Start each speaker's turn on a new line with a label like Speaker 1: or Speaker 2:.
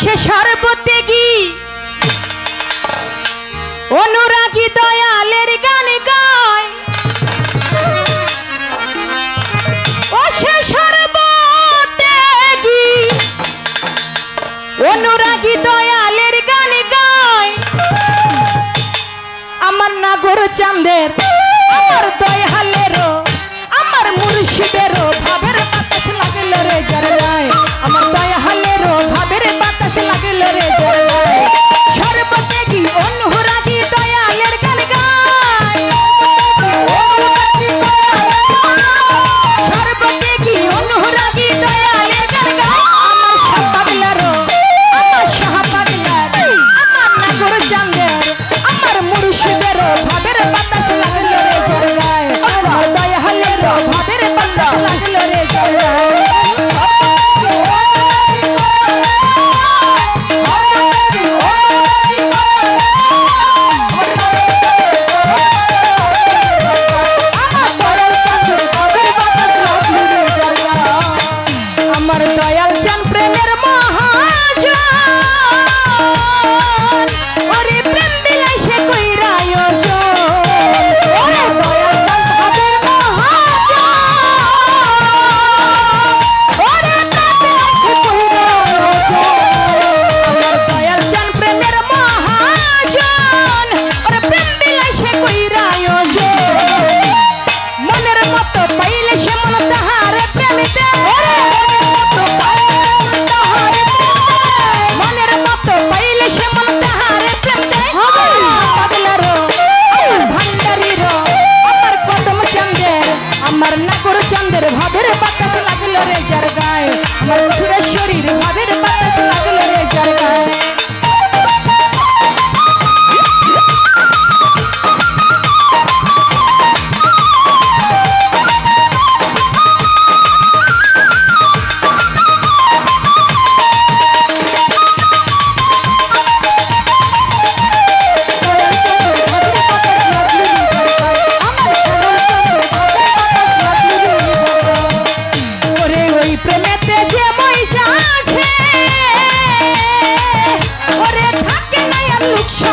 Speaker 1: সে সর্বত্যাগী অনুরাগী দয়ালের গান গায়। ও সে সর্বত্যাগী অনুরাগী দয়ালের গান গায়। আমার নাগর চাঁদের করো চন্দ্রের ভাবের পাতা লাগল রে যার গায়ে।